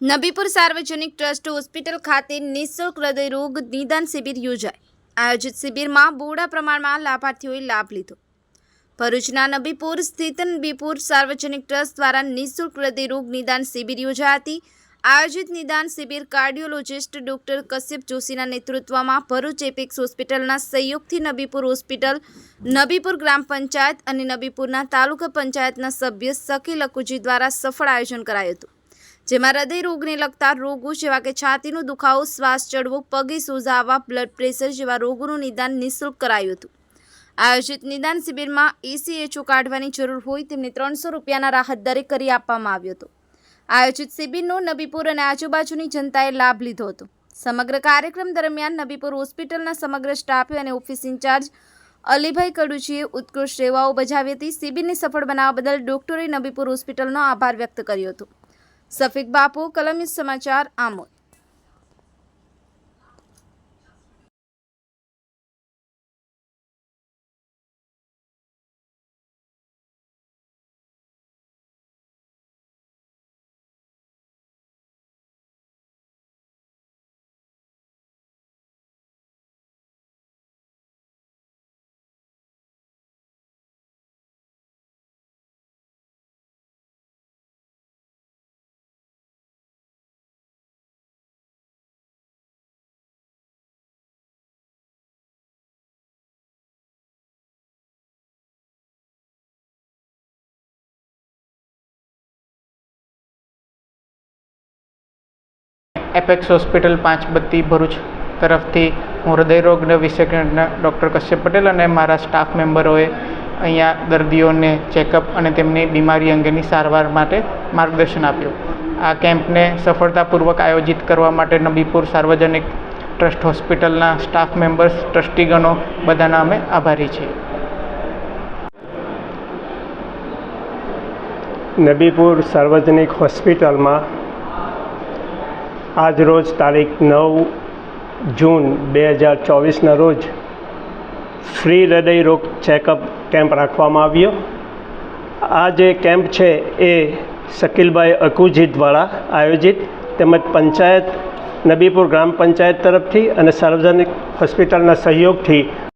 નબીપુર સાર્વજનિક trust hospital ખાતે નિઃશુલ્ક હૃદયરોગ નિદાન શિબિર યોજાઈ આયોજિત શિબિરમાં બહોળા પ્રમાણમાં લાભાર્થીઓએ લાભ લીધો. ભરૂચના નબીપુર સ્થિત નબીપુર સાર્વજનિક ટ્રસ્ટ દ્વારા નિઃશુલ્ક હૃદયરોગ નિદાન શિબિર યોજાઈ હતી આયોજિત નિદાન શિબિર કાર્ડિયોલોજિસ્ટ ડોક્ટર કશ્યપ જોશીના નેતૃત્વમાં ભરૂચ એપેક્સ હોસ્પિટલના સહયોગથી નબીપુર હોસ્પિટલ, નબીપુર ગ્રામ પંચાયત અને નબીપુરના તાલુકા પંચાયતના સભ્ય સખી લકુજી દ્વારા સફળ આયોજન કરાયું હતું. જેમાં હૃદય રોગને લગતા રોગો જેવા કે છાતીનો દુખાવો, શ્વાસ ચડવો, પગે આવવા બ્લડ પ્રેશર જેવા રોગોનું નિદાન નિઃશુલ્ક કરાયું હતું. આયોજિત નિદાન શિબિરમાં એસીએચઓ કાઢવાની જરૂર હોય તેમને ત્રણસો રૂપિયાના રાહત દરે કરી આપવામાં આવ્યો હતો. આયોજિત શિબિરનો નબીપુર અને આજુબાજુની જનતાએ લાભ લીધો હતો. સમગ્ર કાર્યક્રમ દરમિયાન નબીપુર હોસ્પિટલના સમગ્ર સ્ટાફે અને ઓફિસ ઇન્ચાર્જ અલીભાઈ કડુચીએ ઉત્કૃષ્ટ સેવાઓ બજાવી હતી. શિબિરને સફળ બનાવવા બદલ ડોક્ટરે નબીપુર હોસ્પિટલનો આભાર વ્યક્ત કર્યો હતો. સફીક બાપુ કલમી સમાચાર આમોદ એપેક્સ હોસ્પિટલ પાંચ બત્તી ભરૂચ તરફથી હું હૃદયરોગ વિશેષજ્ઞ ડૉક્ટર કશ્યપ પટેલ અને મારા સ્ટાફ મેમ્બરોએ અહીંયા દર્દીઓને ચેકઅપ અને તેમની બીમારી અંગેની સારવાર માટે માર્ગદર્શન આપ્યું. આ કેમ્પને સફળતાપૂર્વક આયોજિત કરવા માટે નબીપુર સાર્વજનિક ટ્રસ્ટ હોસ્પિટલના સ્ટાફ મેમ્બર્સ, ટ્રસ્ટીગણો બધાના અમે આભારી છીએ. નબીપુર સાર્વજનિક હોસ્પિટલમાં આજ રોજ તારીખ નવ જૂન બે હજાર ચોવીસના રોજ ફ્રી હૃદય રોગ ચેકઅપ કેમ્પ રાખવામાં આવ્યો. આ જે કેમ્પ છે એ શકીલભાઈ અકુજી દ્વારા આયોજિત તેમજ પંચાયત નબીપુર ગ્રામ પંચાયત તરફથી અને સાર્વજનિક હોસ્પિટલના સહયોગથી